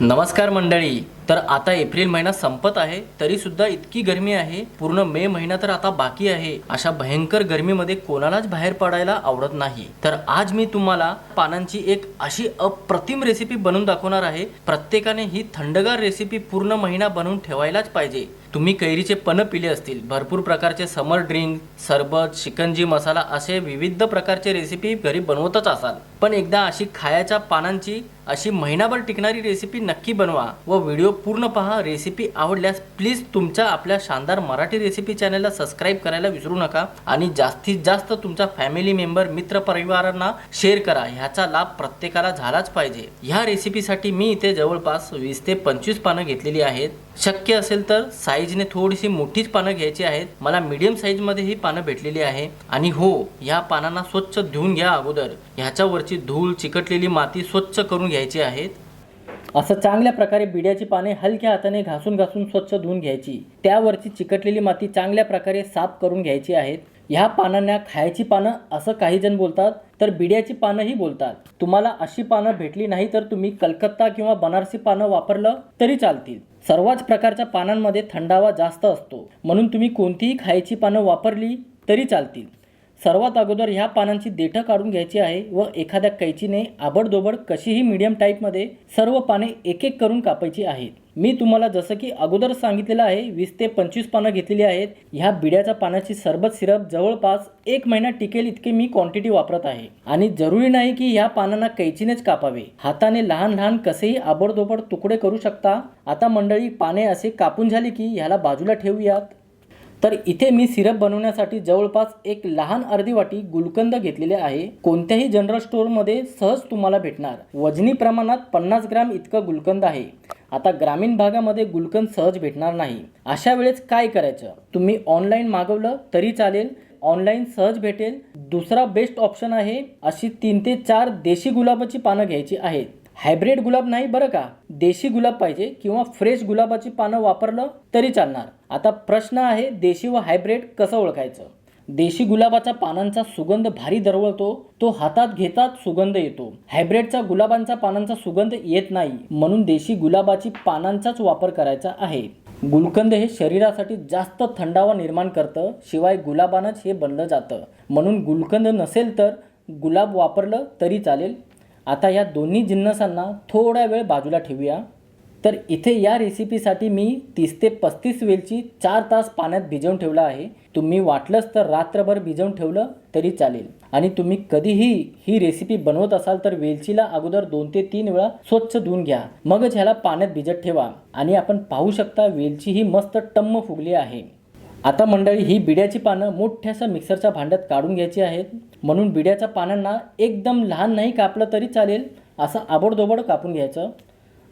नमस्कार मंडळी. तर आता एप्रिल महिना संपत आहे तरी सुद्धा इतकी गरमी आहे पूर्ण मे महिना तर आता बाकी आहे. अशा भयंकर गरमीमध्ये कोणालाच बाहेर पडायला आवडत नाही. तर आज मी तुम्हाला पानांची एक अशी अप्रतिम रेसिपी बनवून दाखवणार आहे. प्रत्येकाने ही थंडगार रेसिपी पूर्ण महिना बनवून ठेवायलाच पाहिजे. तुम्ही कैरीचे पन पिले असतील भरपूर प्रकारचे समर ड्रिंक सरबत शिकंजी मसाला असे विविध प्रकारचे रेसिपी घरी बनवतच असाल. पण एकदा अशी खायच्या पानांची अशी महिनाभर टिकणारी रेसिपी नक्की बनवा व व्हिडिओ पूर्ण पहा. रेसिपी आवडल्यास प्लीज तुमच्या आपल्या शानदार मराठी रेसिपी चॅनलला सबस्क्राईब करायला विसरू नका. आणि जास्तीत जास्त तुमच्या फॅमिली मेंबर मित्र परिवारांना शेअर करा. ह्याचा लाभ प्रत्येकाला झालाच पाहिजे. ह्या रेसिपीसाठी मी इथे जवळपास वीस ते पंचवीस पानं घेतलेली आहेत. शक्य असेल तर साईजने थोडीशी मोठीच पानं घ्यायची आहेत. मला मीडियम साईजमध्ये ही पानं भेटलेली आहे. आणि हो ह्या पानांना स्वच्छ धुवून घ्या अगोदर. ह्याच्यावरची धूळ चिकटलेली माती स्वच्छ करून घ्यायची आहेत असं चांगल्या प्रकारे बिड्याची पाने हलक्या हाताने घासून घासून स्वच्छ धुवून घ्यायची. त्यावरची चिकटलेली माती चांगल्या प्रकारे साफ करून घ्यायची आहेत. ह्या पानांना खायची पानं असं काही जण बोलतात तर बिड्याची पानंही बोलतात. तुम्हाला अशी पानं भेटली नाही तर तुम्ही कलकत्ता किंवा बनारसी पानं वापरलं तरी चालतील. सर्वच प्रकारच्या पानांमध्ये थंडावा जास्त असतो. म्हणून तुम्ही कोणतीही खायची पानं वापरली तरी चालतील. सर्वात अगोदर ह्या पानांची देठं काढून घ्यायची आहे व एखाद्या कैचीने आबडदोबड कशीही मीडियम टाईपमध्ये सर्व पाने एक एक करून कापायची आहेत. मी तुम्हाला जसं की अगोदर सांगितलेलं आहे वीस ते पंचवीस पानं घेतलेली आहेत. ह्या बिड्याच्या पानाची सरबत सिरप जवळपास एक महिना टिकेल इतके मी क्वांटिटी वापरत आहे. आणि जरुरी नाही की ह्या पानांना कैचीनेच कापावे. हाताने लहान लहान कसेही आबडदोबड तुकडे करू शकता. आता मंडळी पाने असे कापून झाली की ह्याला बाजूला ठेवूयात. तर इथे मी सिरप बनवण्यासाठी जवळपास एक लहान अर्धी वाटी गुलकंद घेतलेले आहे. कोणत्याही जनरल स्टोअरमध्ये सहज तुम्हाला भेटणार. वजनी प्रमाणात पन्नास ग्राम इतकं गुलकंद आहे. आता ग्रामीण भागामध्ये गुलकंद सहज भेटणार नाही. अशा वेळेस काय करायचं? तुम्ही ऑनलाईन मागवलं तरी चालेल. ऑनलाईन सहज भेटेल. दुसरा बेस्ट ऑप्शन आहे अशी तीन ते चार देशी गुलाबाची पानं घ्यायची आहेत. हायब्रिड गुलाब नाही बरं का? देशी गुलाब पाहिजे किंवा फ्रेश गुलाबाची पानं वापरलं तरी चालणार. आता प्रश्न आहे देशी व हायब्रिड कसं ओळखायचं? देशी गुलाबाच्या पानांचा सुगंध भारी दरवळतो तो हातात घेतात सुगंध येतो. हायब्रिडचा गुलाबांचा पानांचा सुगंध येत नाही म्हणून देशी गुलाबाची पानांचाच वापर करायचा आहे. गुलकंद हे शरीरासाठी जास्त थंडावा निर्माण करतं शिवाय गुलाबानंच हे बनलं जातं. म्हणून गुलकंद नसेल तर गुलाब वापरलं तरी चालेल आता या दोन्ही जिन्नसांना थोडा वेळ बाजूला ठेवूया. तर इथे या रेसिपीसाठी मी तीस ते पस्तीस वेलची चार तास पाण्यात भिजवून ठेवलं आहे. तुम्ही वाटलंच तर रात्रभर भिजवून ठेवलं तरी चालेल. आणि तुम्ही कधीही ही रेसिपी बनवत असाल तर वेलचीला अगोदर दोन ते तीन वेळा स्वच्छ धुवून घ्या. मगच ह्याला पाण्यात भिजत ठेवा. आणि आपण पाहू शकता वेलची ही मस्त टम्म फुगली आहे. आता मंडळी ही बिड्याची पानं मोठ्याशा मिक्सरच्या भांड्यात काढून घ्यायची आहेत. म्हणून बिड्याच्या पानांना एकदम लहान नाही कापलं तरी चालेल असं आबडदोबड कापून घ्यायचं.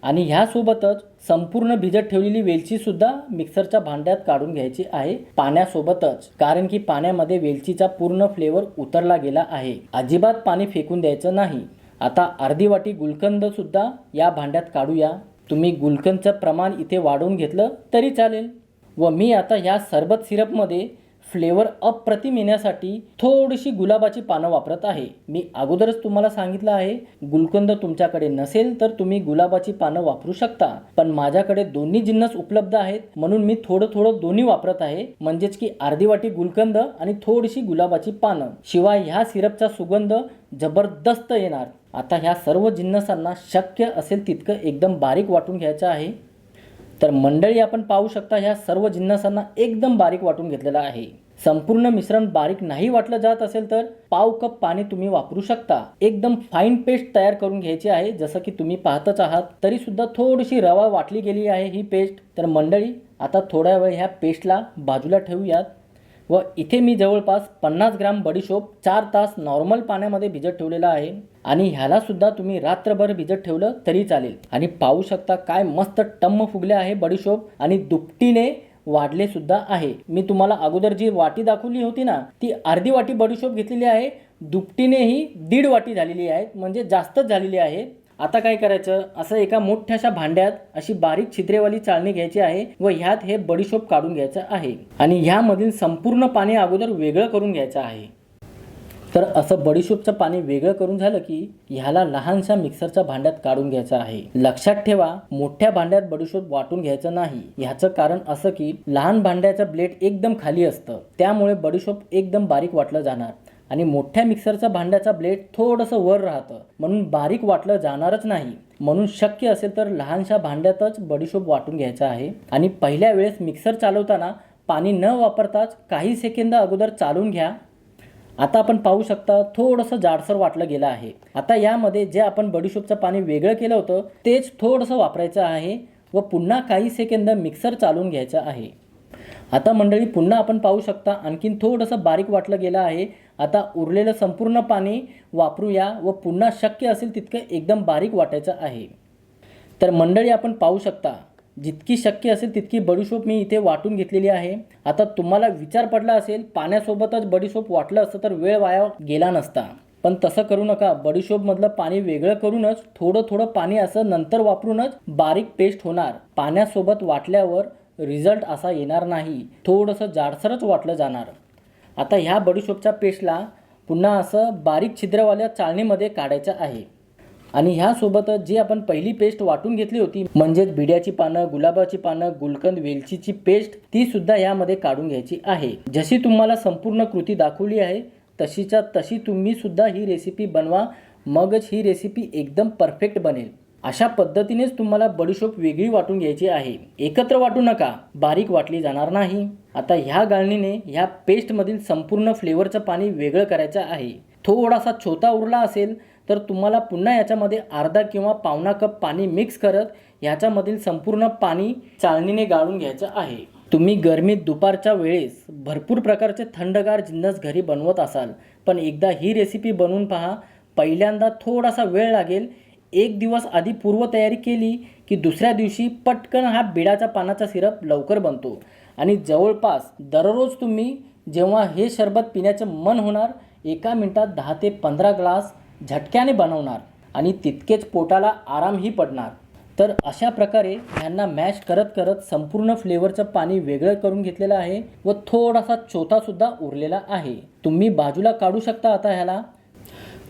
आणि ह्यासोबतच संपूर्ण भिजत ठेवलेली वेलचीसुद्धा मिक्सरच्या भांड्यात काढून घ्यायची आहे पाण्यासोबतच. कारण की पाण्यामध्ये वेलचीचा पूर्ण फ्लेवर उतरला गेला आहे. अजिबात पाणी फेकून द्यायचं नाही. आता अर्धी वाटी गुलकंदसुद्धा या भांड्यात काढूया. तुम्ही गुलकंदचं प्रमाण इथे वाढवून घेतलं तरी चालेल. व मी आता ह्या सरबत सिरपमध्ये फ्लेवर अप्रतिम येण्यासाठी थोडीशी गुलाबाची पानं वापरत आहे. मी अगोदरच तुम्हाला सांगितलं आहे गुलकंद तुमच्याकडे नसेल तर तुम्ही गुलाबाची पानं वापरू शकता. पण माझ्याकडे दोन्ही जिन्नस उपलब्ध आहेत म्हणून मी थोडं थोडं दोन्ही वापरत आहे. म्हणजेच की अर्धी वाटी गुलकंद आणि थोडीशी गुलाबाची पानं. शिवाय ह्या सिरपचा सुगंध जबरदस्त येणार. आता ह्या सर्व जिन्नसांना शक्य असेल तितकं एकदम बारीक वाटून घ्यायचं आहे. तर मंडळी आपण पाहू शकता ह्या सर्व जिन्नसांना एकदम बारीक वाटून घेतलेला आहे. संपूर्ण मिश्रण बारीक नाही वाटलं जात असेल तर पाव कप पाणी तुम्ही वापरू शकता. एकदम फाईन पेस्ट तयार करून घ्यायची आहे. जसं की तुम्ही पाहतच आहात तरी सुद्धा थोडीशी रवा वाटली गेली आहे ही पेस्ट तर मंडळी आता थोड्या वेळ ह्या पेस्टला बाजूला ठेवूयात. व इथे मी जवळपास पन्नास ग्राम बडीशोप चार तास नॉर्मल पाण्यामध्ये भिजत ठेवलेला आहे. आणि ह्याला सुद्धा तुम्ही रात्रभर भिजत ठेवलं तरी चालेल. आणि पाहू शकता काय मस्त टम्म फुगले आहे बडीशोप आणि दुपटीने वाढले सुद्धा आहे. मी तुम्हाला अगोदर जी वाटी दाखवली होती ना ती अर्धी वाटी बडीशोप घेतलेली आहे. दुपटीनेही दीड वाटी झालेली आहे. म्हणजे जास्तच झालेली आहे. आता काय करायचं? असं एका मोठ्याशा भांड्यात अशी बारीक छिद्रेवाली चाळणी घ्यायची आहे व ह्यात हे बडीशोप काढून घ्यायचं आहे. आणि ह्यामधील संपूर्ण पाणी अगोदर वेगळं करून घ्यायचं आहे. तर असं बडीशोपचं पाणी वेगळं करून झालं की ह्याला लहानशा मिक्सरच्या भांड्यात काढून घ्यायचं आहे. लक्षात ठेवा मोठ्या भांड्यात बडीशोप वाटून घ्यायचं नाही. ह्याचं कारण असं की लहान भांड्याचं ब्लेड एकदम खाली असतं. त्यामुळे बडीशोप एकदम बारीक वाटलं जाणार. आणि मोठ्या मिक्सरचा भांड्याचा ब्लेड थोडंसं वर राहतं. म्हणून बारीक वाटलं जाणारच नाही. म्हणून शक्य असेल तर लहानशा भांड्यातच बडीशोप वाटून घ्यायचा आहे. आणि पहिल्या वेळेस मिक्सर चालवताना पाणी न वापरताच काही सेकंद अगोदर चालून घ्या. आता आपण पाहू शकता थोडंसं जाडसर वाटलं गेलं आहे. आता यामध्ये जे आपण बडीशोपचं पाणी वेगळं केलं होतं तेच थोडंसं वापरायचं आहे व पुन्हा काही सेकंद मिक्सर चालून घ्यायचं आहे. आता मंडळी पुन्हा आपण पाहू शकता आणखीन थोडंसं बारीक वाटलं गेलं आहे. आता उरलेलं संपूर्ण पाणी वापरूया व पुन्हा शक्य असेल तितकं एकदम बारीक वाटायचं आहे. तर मंडळी आपण पाहू शकता जितकी शक्य असेल तितकी बडीशोप मी इथे वाटून घेतलेली आहे. आता तुम्हाला विचार पडला असेल पाण्यासोबतच बडीशोप वाटलं असतं तर वेळ वाया गेला नसता. पण तसं करू नका बडीशोपमधलं पाणी वेगळं करूनच थोडं थोडं पाणी असं नंतर वापरूनच बारीक पेस्ट होणार. पाण्यासोबत वाटल्यावर रिझल्ट असा येणार नाही. थोडंसं जाडसरच वाटलं जाणार. आता ह्या बडीशोपच्या पेस्टला पुन्हा असं बारीक छिद्रवाल्या चाळणीमध्ये काढायचं आहे. आणि ह्यासोबतच जी आपण पहिली पेस्ट वाटून घेतली होती म्हणजेच बिड्याची पानं गुलाबाची पानं गुलकंद वेलचीची पेस्ट ती सुद्धा यामध्ये काढून घ्यायची आहे. जशी तुम्हाला संपूर्ण कृती दाखवली आहे तशीच्या तशी तुम्ही सुद्धा ही रेसिपी बनवा. मगच ही रेसिपी एकदम परफेक्ट बनेल. अशा पद्धतीनेच तुम्हाला बडीशोप वेगळी वाटून घ्यायची आहे. एकत्र वाटू नका बारीक वाटली जाणार नाही. आता ह्या गाळणीने ह्या पेस्टमधील संपूर्ण फ्लेवरचं पाणी वेगळं करायचं आहे. थोडासा छोटा उरला असेल तर तुम्हाला पुन्हा याच्यामध्ये अर्धा किंवा पावणा कप पाणी मिक्स करत ह्याच्यामधील संपूर्ण पाणी चाळणीने गाळून घ्यायचं आहे. तुम्ही गरमीत दुपारच्या वेळेस भरपूर प्रकारचे थंडगार जिन्नस घरी बनवत असाल पण एकदा ही रेसिपी बनवून पहा. पहिल्यांदा थोडासा वेळ लागेल एक दिवस आधी पूर्वतयारी केली की दुसऱ्या दिवशी पटकन हा बिडाचा पानाचा सिरप लवकर बनतो. आणि जवळपास दररोज तुम्ही जेव्हा हे सरबत पिण्याचं मन होणार एका मिनटात दहा ते पंधरा ग्लास झटक्याने बनवणार आणि तितकेच पोटाला आरामही पडणार. तर अशा प्रकारे ह्यांना मॅश करत करत संपूर्ण फ्लेवरचं पाणी वेगळं करून घेतलेलं आहे व थोडासा चोथासुद्धा उरलेला आहे. तुम्ही बाजूला काढू शकता आता ह्याला.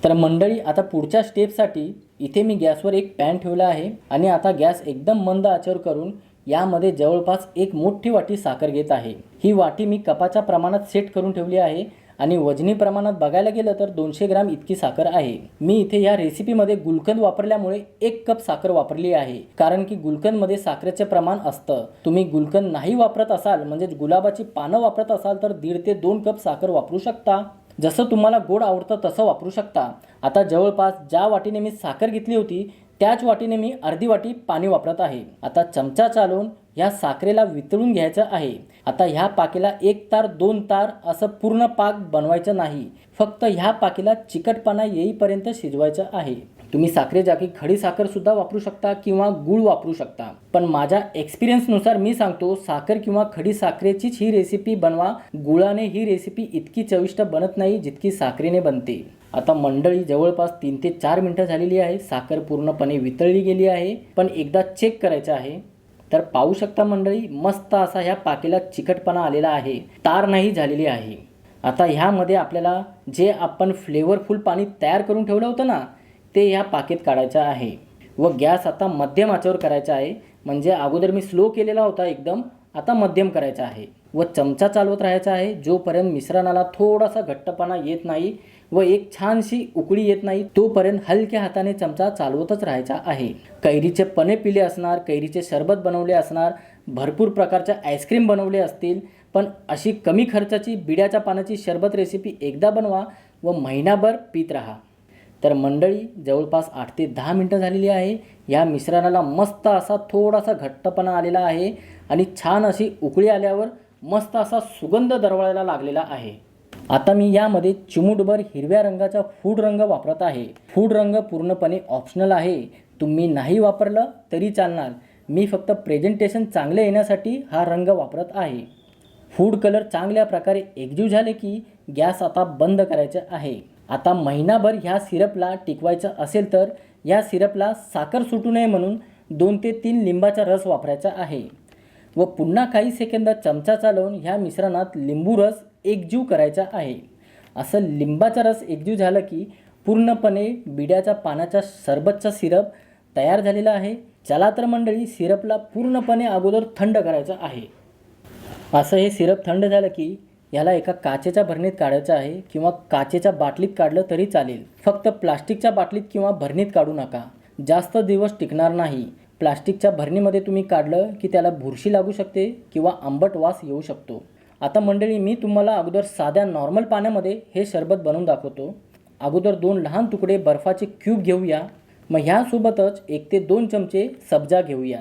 तर मंडळी आता पुढच्या स्टेपसाठी इथे मी गॅसवर एक पॅन ठेवला आहे आणि आता गॅस एकदम मंद आचर करून यामध्ये जवळपास एक मोठी वाटी साखर घेत आहे. ही वाटी मी कपाच्या प्रमाणात सेट करून ठेवली आहे आणि वजनी प्रमाणात बघायला गेलं तर दोनशे ग्राम इतकी साखर आहे. मी इथे या रेसिपीमध्ये गुलकंद वापरल्यामुळे एक कप साखर वापरली आहे. कारण की गुलकंदमध्ये साखरेचे प्रमाण असतं. तुम्ही गुलकंद नाही वापरत असाल म्हणजेच गुलाबाची पानं वापरत असाल तर दीड ते दोन कप साखर वापरू शकता. जसं तुम्हाला गोड आवडतं तसं वापरू शकता. आता जवळपास ज्या वाटीने मी साखर घेतली होती त्याच वाटीने मी अर्धी वाटी पाणी वापरत आहे. आता चमचा चालवून ह्या साखरेला वितळून घ्यायचं आहे. आता ह्या पाकीला एक तार दोन तार असं पूर्ण पाक बनवायचं नाही. फक्त ह्या पाकीला चिकटपणा येईपर्यंत शिजवायचं आहे. तुम्ही साखरे जागी खडी साखरसुद्धा वापरू शकता किंवा गूळ वापरू शकता. पण माझ्या एक्सपिरियन्सनुसार मी सांगतो साखर किंवा खडी साखरेचीच ही रेसिपी बनवा. गुळाने ही रेसिपी इतकी चविष्ट बनत नाही जितकी साखरेने बनते. आता मंडळी जवळपास तीन ते चार मिनटं झालेली आहे. साखर पूर्णपणे वितळली गेली आहे. पण एकदा चेक करायचं आहे. तर पाहू शकता मंडळी मस्त असा ह्या पाकेला चिकटपणा आलेला आहे. तार नाही झालेली आहे. आता ह्यामध्ये आपल्याला जे आपण फ्लेवरफुल पाणी तयार करून ठेवलं होतं ना ते ह्या पाकीत काढायचं आहे. व गॅस आता मध्यम आचेवर करायचा आहे. म्हणजे अगोदर मी स्लो केलेला होता एकदम आता मध्यम करायचा आहे. व चमचा चालवत राहायचा आहे. जोपर्यंत मिश्रणाला थोडासा घट्टपणा येत नाही व एक छानशी उकळी येत नाही तोपर्यंत हलक्या हाताने चमचा चालवतच राहायचा आहे. कैरीचे पने पिले असणार कैरीचे सरबत बनवले असणार भरपूर प्रकारच्या आईस्क्रीम बनवले असतील पण अशी कमी खर्चाची बिड्याच्या पानाची शरबत रेसिपी एकदा बनवा व महिनाभर पीत राहा. तर मंडळी जवळपास आठ ते दहा मिनटं झालेली आहे. या मिश्रणाला मस्त असा थोडासा घट्टपणा आलेला आहे आणि छान अशी उकळी आल्यावर मस्त असा सुगंध दरवळायला लागलेला आहे. आता मी यामध्ये चिमूटभर हिरव्या रंगाचा फूड रंग वापरत आहे. फूड रंग पूर्णपणे ऑप्शनल आहे. तुम्ही नाही वापरलं तरी चालणार. मी फक्त प्रेझेंटेशन चांगले येण्यासाठी हा रंग वापरत आहे. फूड कलर चांगल्या प्रकारे एकजीव झाले की गॅस आता बंद करायचं आहे. आता महिनाभर ह्या सिरपला टिकवायचं असेल तर या सिरपला साखर सुटू नये म्हणून दोन ते तीन लिंबाचा रस वापरायचा आहे. व पुन्हा काही सेकंद चमचा चालवून ह्या मिश्रणात लिंबू रस एकजीव करायचा आहे. असं लिंबाचा रस एकजीव झालं की पूर्णपणे बिड्याच्या पानाच्या सरबतचा सिरप तयार झालेला आहे. चला तर मंडळी सिरपला पूर्णपणे अगोदर थंड करायचं आहे. असं हे सिरप थंड झालं की ह्याला एका काचेच्या भरणीत काढायचं आहे किंवा काचेच्या बाटलीत काढलं तरी चालेल. फक्त प्लास्टिकच्या बाटलीत किंवा भरणीत काढू नका. जास्त दिवस टिकणार नाही. प्लास्टिकच्या भरणीमध्ये तुम्ही काढलं की त्याला बुरशी लागू शकते किंवा आंबट वास येऊ शकतो. आता मंडळी मी तुम्हाला अगोदर साध्या नॉर्मल पाण्यामध्ये हे सरबत बनवून दाखवतो. अगोदर दोन लहान तुकडे बर्फाचे क्यूब घेऊया. मग ह्यासोबतच एक ते दोन चमचे सब्जा घेऊया.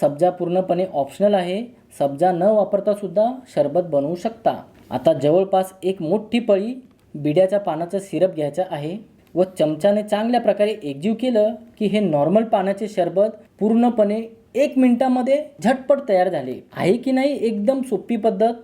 सब्जा पूर्णपणे ऑप्शनल आहे. सब्जा न वापरता सुद्धा शरबत बनवू शकता. आता जवळपास एक मोठी पळी बिड्याच्या पानाचं सिरप घ्यायचं आहे व चमच्याने चांगल्या प्रकारे एकजीव केलं की हे नॉर्मल पाण्याचे शरबत पूर्णपणे एक मिनिटामध्ये झटपट तयार झाले. आहे की नाही एकदम सोपी पद्धत?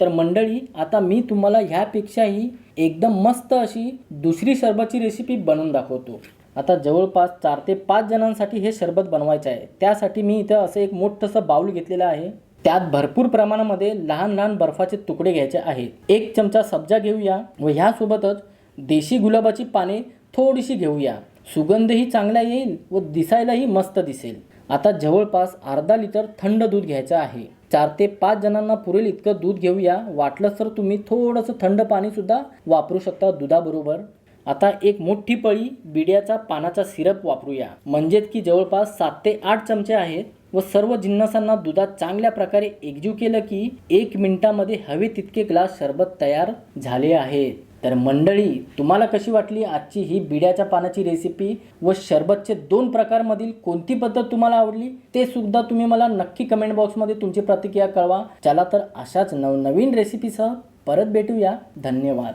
तर मंडळी आता मी तुम्हाला ह्यापेक्षाही एकदम मस्त अशी दुसरी शरबतची रेसिपी बनवून दाखवतो. आता जवळपास चार ते पाच जणांसाठी हे सरबत बनवायचं आहे. त्यासाठी मी इथं असं एक मोठंसं बाऊल घेतलेलं आहे. त्यात भरपूर प्रमाणामध्ये लहान लहान बर्फाचे तुकडे घ्यायचे आहेत. एक चमचा सब्जा घेऊया व ह्यासोबतच देशी गुलाबाची पाने थोडीशी घेऊया. सुगंधही चांगला येईल व दिसायलाही मस्त दिसेल. आता जवळपास अर्धा लिटर थंड दूध घ्यायचं आहे. चार ते पाच जणांना पुरेल इतकं दूध घेऊया. वाटलं तर तुम्ही थोडंसं थंड पाणीसुद्धा वापरू शकता दुधाबरोबर. आता एक मोठी पळी बिड्याचा पानाचा सिरप वापरूया. म्हणजेच की जवळपास सात ते आठ चमचे आहेत व सर्व जिन्नसांना दुधात चांगल्या प्रकारे एकजीव केलं की एक मिनिटामध्ये हवे तितके ग्लास सरबत तयार झाले आहेत. तर मंडळी तुम्हाला कशी वाटली आजची ही बिड्याच्या पानाची रेसिपी व शरबतचे दोन प्रकारमधील कोणती पद्धत तुम्हाला आवडली? ते सुद्धा तुम्ही मला नक्की कमेंट बॉक्समध्ये तुमची प्रतिक्रिया कळवा. चला तर अशाच नवनवीन रेसिपीसह परत भेटूया. धन्यवाद.